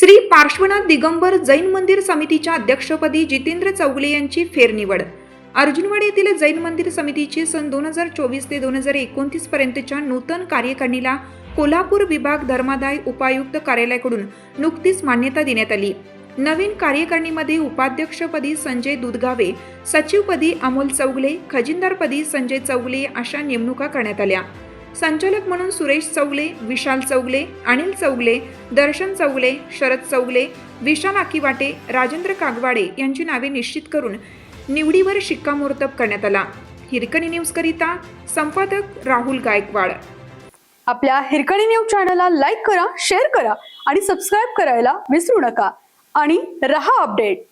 श्री पार्श्वनाथ दिगंबर जैन मंदिर समितीच्या अध्यक्षपदी जितेंद्र चौगले यांची फेरनिवड. अर्जुनवाडी येथील जैन मंदिर समितीची सन दोन हजार चोवीस ते दोन हजार एकोणतीस पर्यंतच्या नूतन कार्यकारिणीला कोल्हापूर विभाग धर्मादाय उपायुक्त कार्यालयाकडून नुकतीच मान्यता देण्यात आली. नवीन कार्यकारिणीमध्ये उपाध्यक्षपदी संजय दुधगावे सचिवपदी अमोल चौगले खजिनदारपदी संजय चौगले अशा नेमणुका करण्यात आल्या. संचालक म्हणून सुरेश चौगले विशाल चौगले अनिल चौगले दर्शन चौगले शरद चौगले विशाल आकिवाटे राजेंद्र कागवाडे यांची नावे निश्चित करून निवडीवर शिक्कामोर्तब करण्यात आला. हिरकणी न्यूजकरिता संपादक राहुल गायकवाड. आपल्या हिरकणी न्यूज चॅनलला लाईक करा शेअर करा आणि सबस्क्राईब करायला विसरू नका. आणि रहा अपडेट.